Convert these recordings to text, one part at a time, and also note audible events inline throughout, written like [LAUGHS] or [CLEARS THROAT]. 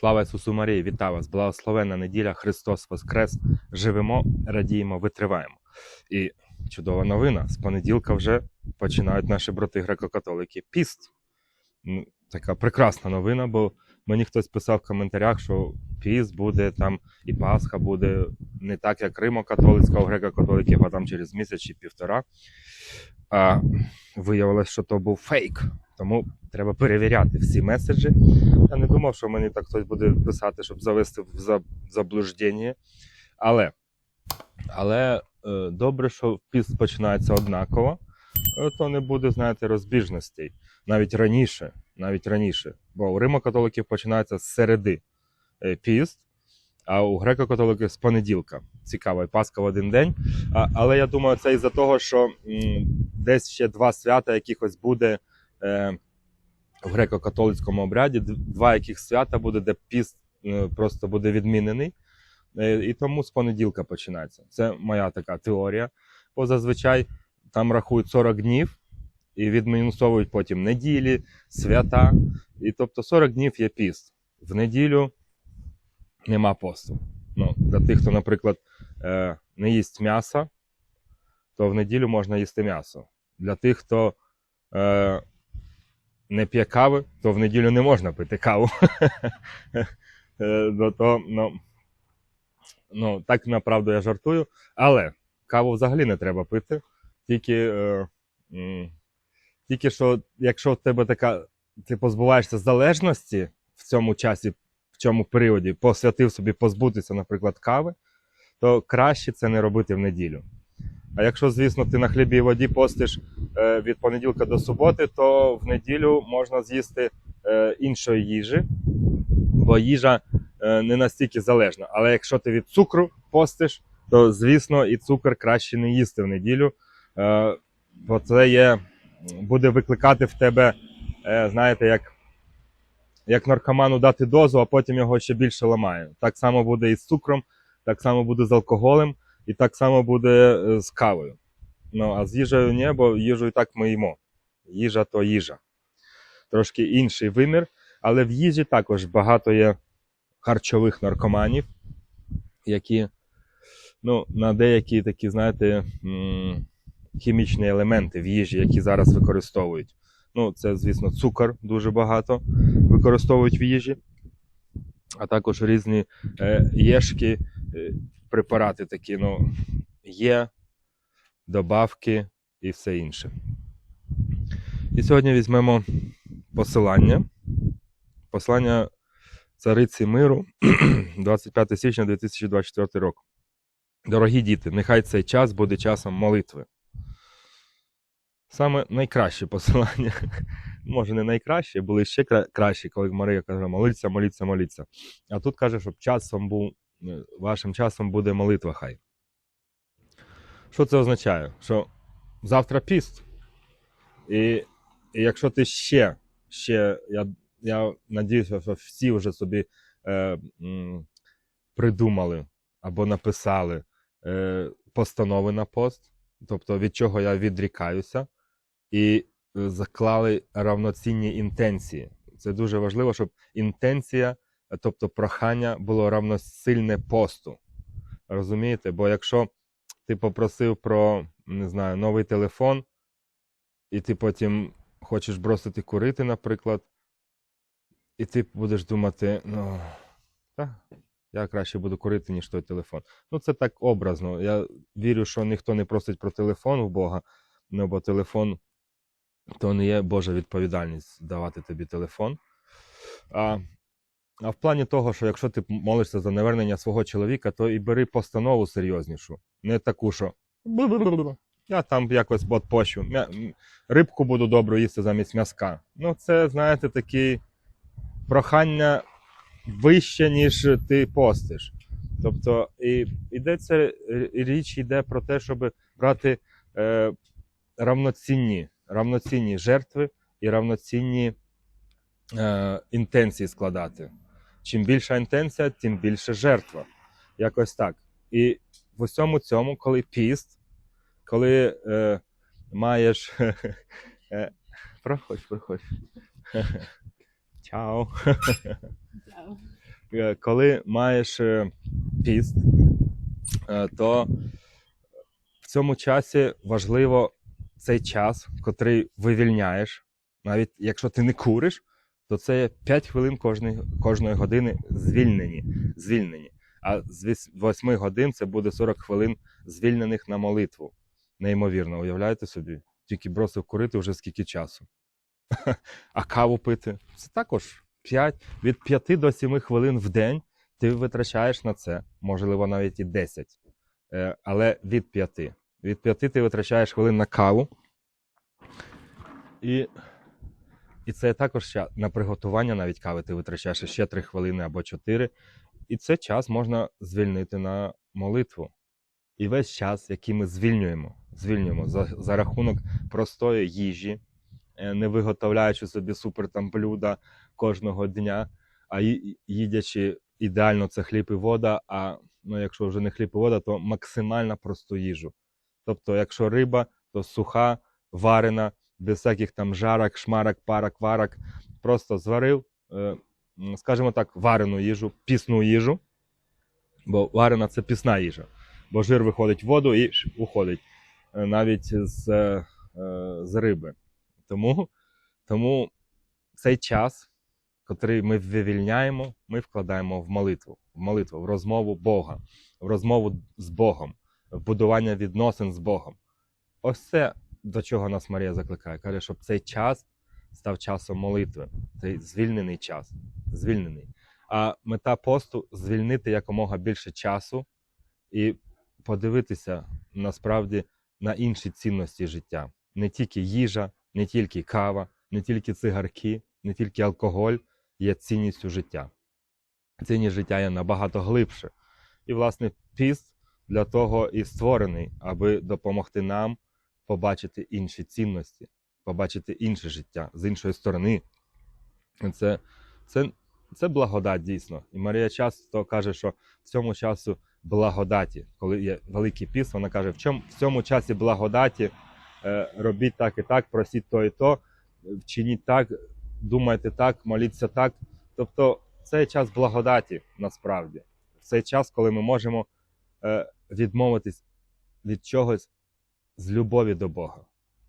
Слава Ісусу Марії, вітаю вас! Благословенна неділя, Христос Воскрес! Живемо, радіємо, витриваємо. І чудова новина. З понеділка вже починають наші брати греко-католики піст. Така прекрасна новина, бо мені хтось писав в коментарях, що піст буде там і Пасха буде не так, як Римо-католицька у греко-католиків, а там через місяць чи півтора. А виявилось, що то був фейк. Тому треба перевіряти всі меседжі. Я не думав, що мені так хтось буде писати, щоб завести в за- заблуждення. Але, але е, добре, що піст починається однаково, е, то не буде, знаєте, розбіжностей. Навіть раніше, навіть раніше. Бо у римокатоликів починається з середи е, піст, а у греко-католиків з понеділка. Цікаво, і Пасха в один день. А, але я думаю, це із-за того, що м, десь ще два свята якихось буде. Е, в греко-католицькому обряді два яких свята буде, де піст е, просто буде відмінений. Е, І тому з понеділка починається. Це моя така теорія. Бо зазвичай там рахують 40 днів і відмінусовують потім неділі, свята. І тобто 40 днів є піст. В неділю нема посту. Ну, для тих, хто, наприклад, е, не їсть м'яса, то в неділю можна їсти м'ясо. Для тих, хто не п'є кави, то в неділю не можна пити каву. [LAUGHS] Е, то, ну, ну, так направду я жартую. Але каву взагалі не треба пити. Тільки, е, тільки що, якщо в тебе така, ти позбуваєшся залежності в цьому часі, в цьому періоді, посвятив собі позбутися, наприклад, кави, то краще це не робити в неділю. А якщо, звісно, ти на хлібі і воді постиш е, від понеділка до суботи, то в неділю можна з'їсти е, іншої їжі, бо їжа е, не настільки залежна. Але якщо ти від цукру постиш, то звісно і цукор краще не їсти в неділю, бо це є, буде викликати в тебе, знаєте, як, як наркоману дати дозу, а потім його ще більше ламає. Так само буде і з цукром, так само буде з алкоголем, і так само буде е, з кавою. Ну, а з їжею ні, бо їжу і так ми їмо. Їжа то їжа. Трошки інший вимір, але в їжі також багато є харчових наркоманів, які ну, на деякі такі, знаєте, хімічні елементи в їжі, які зараз використовують. Ну, це, звісно, цукор дуже багато використовують в їжі, а також різні е, єшки, е, препарати такі, ну, є добавки і все інше. І сьогодні візьмемо посилання. Посилання цариці миру [CLEARS THROAT] 25 січня 2024 року. Дорогі діти, нехай цей час буде часом молитви. Саме найкраще посилання. [LAUGHS] Може, не найкраще, були ще кра- кращі, коли Марія каже, моліться, моліться, моліться. А тут каже, щоб часом був, вашим часом буде молитва хай. Що це означає? Що завтра піст. І, і якщо ти ще, ще я, я надіюся, що всі вже собі е, м, придумали або написали е, постанови на пост, тобто від чого я відрікаюся, і е, заклали равноцінні інтенції. Це дуже важливо, щоб інтенція, тобто прохання, було равносильне посту. Розумієте? Бо якщо ти попросив про не знаю, новий телефон, і ти потім хочеш бросити курити, наприклад, і ти будеш думати, ну, та, я краще буду курити, ніж той телефон. Ну, це так образно. Я вірю, що ніхто не просить про телефон у Бога, ну, бо телефон то не є Божа відповідальність давати тобі телефон. А, а в плані того, що якщо ти молишся за навернення свого чоловіка, то і бери постанову серйознішу. Не таку, що я там якось отпощу. Рибку буду добру їсти замість м'язка. Ну, це, знаєте, такі прохання вище, ніж ти постиш. Тобто, і йдеться річ йде про те, щоб брати е, равноцінні, равноцінні жертви і равноцінні е, інтенції складати. Чим більша інтенція, тим більше жертва. Якось так. І в усьому цьому, коли піст, коли е, маєш. [LAUGHS] Е, проходь, проходь. [LAUGHS] Чао. Е, Коли маєш е, піст, е, то в цьому часі важливо цей час, котрий вивільняєш. Навіть якщо ти не куриш, то це 5 хвилин кожної, кожної години звільнені. звільнені. А з віс- 8 годин це буде 40 хвилин звільнених на молитву. Неймовірно, уявляєте собі? Тільки бросив курити вже скільки часу. [LAUGHS] А каву пити це також 5, від 5 до 7 хвилин в день ти витрачаєш на це, можливо, навіть і 10. Е, Але від 5. Від 5 ти витрачаєш хвилин на каву. І, і це також ща- на приготування навіть кави ти витрачаєш ще 3 хвилини або 4. І цей час можна звільнити на молитву. І весь час, який ми звільнюємо, звільнюємо за, за рахунок простої їжі, е, не виготовляючи собі супер там блюда кожного дня, а їдячи ідеально це хліб і вода. А ну, якщо вже не хліб і вода, то максимально просту їжу. Тобто, якщо риба, то суха, варена, без всяких там жарок, шмарок, парок, варок. Просто зварив, е, скажімо так, варену їжу, пісну їжу, бо варена це пісна їжа. Бо жир виходить в воду і уходить е, навіть з, е, з риби. Тому, тому цей час, котрий ми вивільняємо, ми вкладаємо в молитву, в молитву, в розмову Бога, в розмову з Богом, в будування відносин з Богом. Ось це до чого нас Марія закликає. Каже, щоб цей час став часом молитви, цей звільнений час. Звільнений. А мета посту звільнити якомога більше часу і подивитися насправді на інші цінності життя. Не тільки їжа, не тільки кава, не тільки цигарки, не тільки алкоголь є цінністю життя. Цінність життя є набагато глибше. І, власне, піст для того і створений, аби допомогти нам побачити інші цінності, побачити інше життя з іншої сторони. Це, це, це благодать дійсно. І Марія часто каже, що в цьому часу благодаті, коли є великий піст, вона каже, в, чому, в цьому часі благодаті е, робіть так і так, просіть то і то, вчиніть так, думайте так, моліться так. Тобто це час благодаті насправді. Це час, коли ми можемо е, відмовитись від чогось з любові до Бога.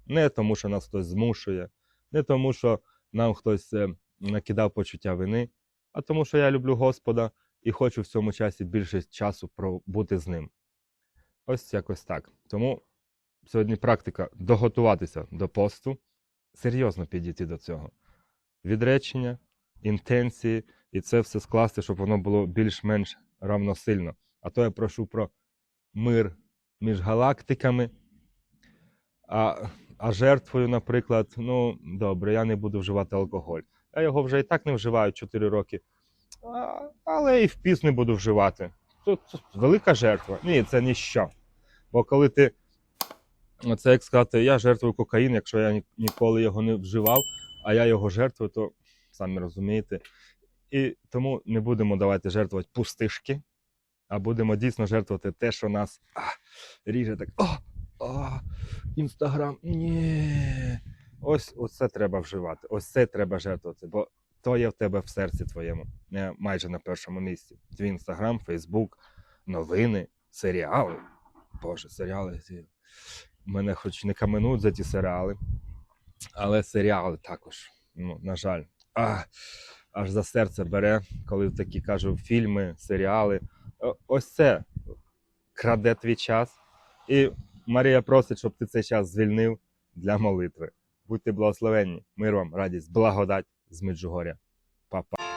Не тому, що нас хтось змушує, не тому, що нам хтось е, накидав почуття вини, а тому, що я люблю Господа і хочу в цьому часі більше часу пробути з ним. Ось якось так. Тому сьогодні практика доготуватися до посту, серйозно підійти до цього. Відречення, інтенції, і це все скласти, щоб воно було більш-менш равносильно. А то я прошу про мир між галактиками. А, а жертвою, наприклад, ну добре, я не буду вживати алкоголь. Я його вже і так не вживаю 4 роки. А, але і в піс не буду вживати. Це велика жертва. Ні, це ніщо. Бо коли ти. Це як сказати, я жертвую кокаїн, якщо я ніколи його не вживав, а я його жертвую, то самі розумієте. І тому не будемо давати жертвувати пустишки, а будемо дійсно жертвувати те, що нас а, ріже так. О, інстаграм. Ні. Ось оце треба вживати. Ось це треба жертвувати, бо то є в тебе в серці твоєму, майже на першому місці. Твій інстаграм, Фейсбук, новини, серіали. Боже, серіали. Мене хоч не каменуть за ті серіали, але серіали також. Ну, на жаль, а, аж за серце бере, коли такі кажу, фільми, серіали. Ось це краде твій час. І Марія просить, щоб ти цей час звільнив для молитви. Будьте благословенні, мир вам, радість, благодать з Меджугоря. Па-па.